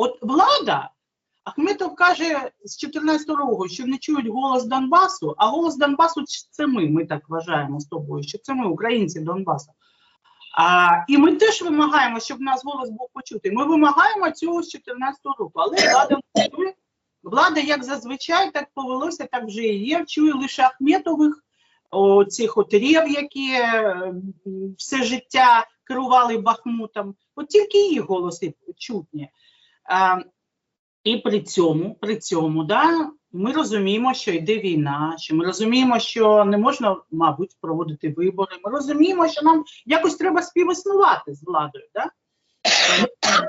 От влада, Ахметов каже з 14-го року, що не чують голос Донбасу, а голос Донбасу це ми, ми так вважаємо з тобою, що це ми, українці Донбасу. А, і ми теж вимагаємо, щоб наш голос був почутий. Ми вимагаємо цього з 14-го року, але влада чує. Влада, як зазвичай, так повелося, так вже і є. Чує лише Ахметових, цих отрів, які е, все життя керували Бахмутом. От тільки їх голоси чутні. А, і при цьому, при цьому, да, ми розуміємо, що йде війна, що ми розуміємо, що не можна, мабуть, проводити вибори. Ми розуміємо, що нам якось треба співіснувати з владою. Да?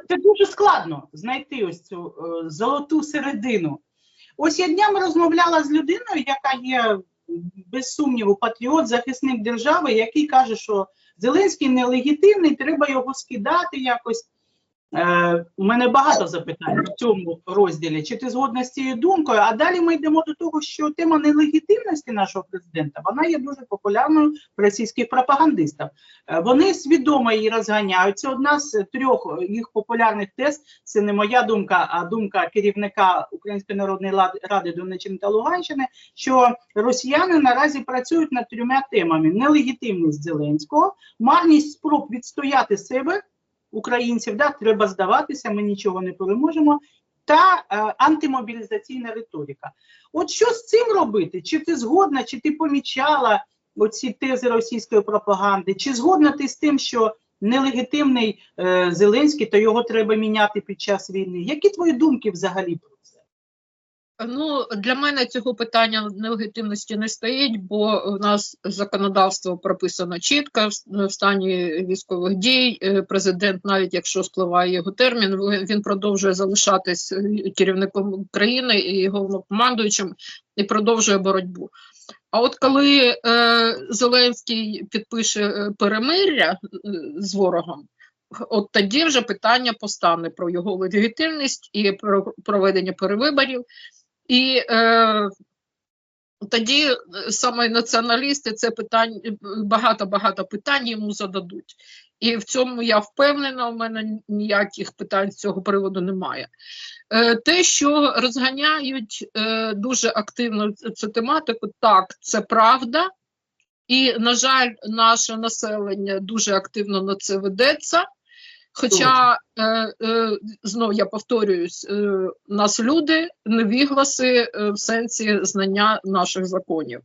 Це дуже складно знайти ось цю е, золоту середину. Ось я днями розмовляла з людиною, яка є без сумніву патріот, захисник держави, який каже, що Зеленський нелегітимний, треба його скидати якось. Е, у мене багато запитань в цьому розділі. Чи ти згодна з цією думкою? А далі ми йдемо до того, що тема нелегітимності нашого президента вона є дуже популярною в російських пропагандистів. Е, Вони свідомо її розганяють. Це одна з трьох їх популярних тез. Це не моя думка, а думка керівника Української народної ради Донеччини та Луганщини. Що росіяни наразі працюють над трьома темами: нелегітимність Зеленського, марність спроб відстояти себе українців, да, треба здаватися, ми нічого не переможемо. Та е, антимобілізаційна риторика. От що з цим робити? Чи ти згодна, чи ти помічала оці тези російської пропаганди? Чи згодна ти з тим, що нелегітимний е, Зеленський, то його треба міняти під час війни? Які твої думки взагалі про це? Ну, для мене цього питання нелегітимності не стоїть, бо у нас законодавство прописано чітко в- в стані військових дій. Е, Президент, навіть якщо спливає його термін, він продовжує залишатись е, керівником країни і головнокомандуючим і продовжує боротьбу. А от коли е, Зеленський підпише е, перемиря з ворогом, от тоді вже питання постане про його легітимність і про проведення перевиборів. І е, тоді е, саме націоналісти це питання багато-багато питань йому зададуть. І в цьому я впевнена, у мене ніяких питань з цього приводу немає. Е, те, що розганяють е, дуже активно цю тематику, так, це правда. І, на жаль, наше населення дуже активно на це ведеться. Хоча, е, е, знов я повторююсь, е, у нас люди невігласи е, в сенсі знання наших законів.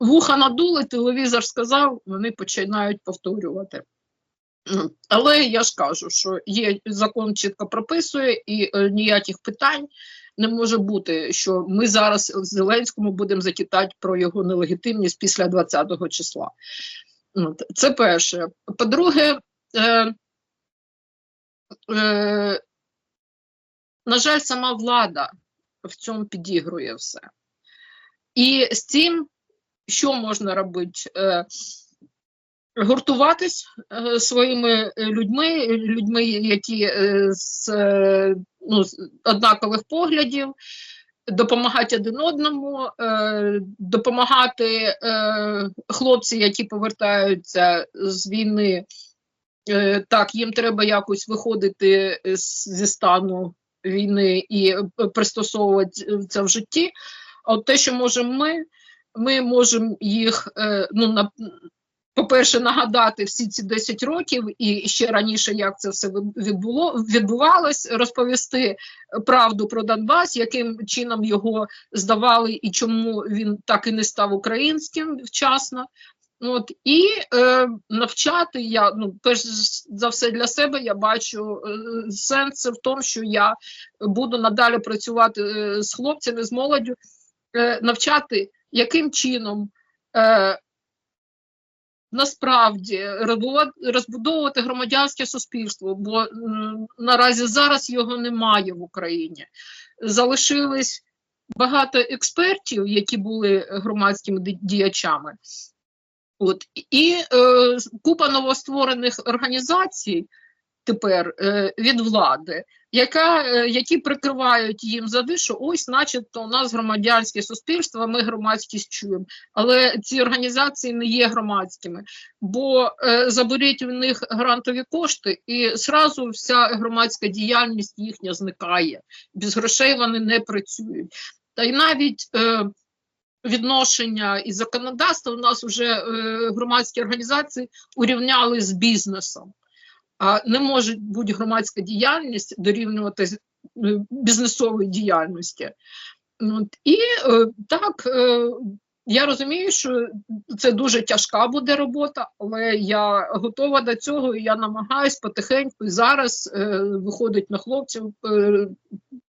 Вуха надули, телевізор сказав, вони починають повторювати. Але я ж кажу, що є закон чітко прописує, і е, ніяких питань не може бути, що ми зараз в Зеленському будемо закидати про його нелегітимність після 20-го числа. Це перше. По-друге, е, е, на жаль, сама влада в цьому підігрує все. І з цим що можна робити? Е, гуртуватись е, своїми людьми, людьми, які з, ну, однакових поглядів, допомагати один одному, допомагати хлопці, які повертаються з війни. Е, так, їм треба якось виходити з- зі стану війни і е, пристосовувати це в житті. А от те, що можемо ми, ми можемо їх, е, ну, на, по-перше, нагадати всі ці 10 років і ще раніше, як це все відбуло, відбувалось, розповісти правду про Донбас, яким чином його здавали і чому він так і не став українським вчасно. От, і е, навчати я, ну, перш за все для себе, я бачу е, сенс в тому, що я буду надалі працювати е, з хлопцями, з молоддю, е, навчати, яким чином е, насправді розбудовувати громадянське суспільство, бо м, наразі зараз його немає в Україні. Залишились багато експертів, які були громадськими діячами. От і е, купа новостворених організацій тепер е, від влади. яка, е, які прикривають їм зади, що ось, начебто, у нас громадянське суспільство, ми громадськість чуємо. Але ці організації не є громадськими, бо е, заберіть в них грантові кошти, і зразу вся громадська діяльність їхня зникає. Без грошей вони не працюють. Та й навіть е, відношення і законодавство у нас вже е, громадські організації урівняли з бізнесом. А не може бути громадська діяльність дорівнювати е, бізнесової діяльності. І е, так, я розумію, що це дуже тяжка буде робота, але я готова до цього і я намагаюсь потихеньку і зараз виходить на хлопців.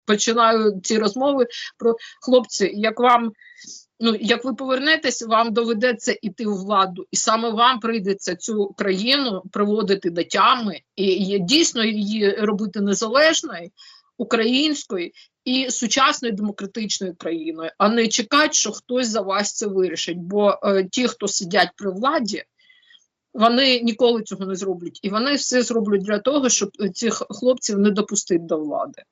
Починаю ці розмови про хлопці, як вам. Ну, як ви повернетесь, вам доведеться іти у владу, і саме вам прийдеться цю країну приводити до тями і, і дійсно її робити незалежною, українською і сучасною демократичною країною, а не чекати, що хтось за вас це вирішить. Бо е, ті, хто сидять при владі, вони ніколи цього не зроблять, і вони все зроблять для того, щоб цих хлопців не допустити до влади.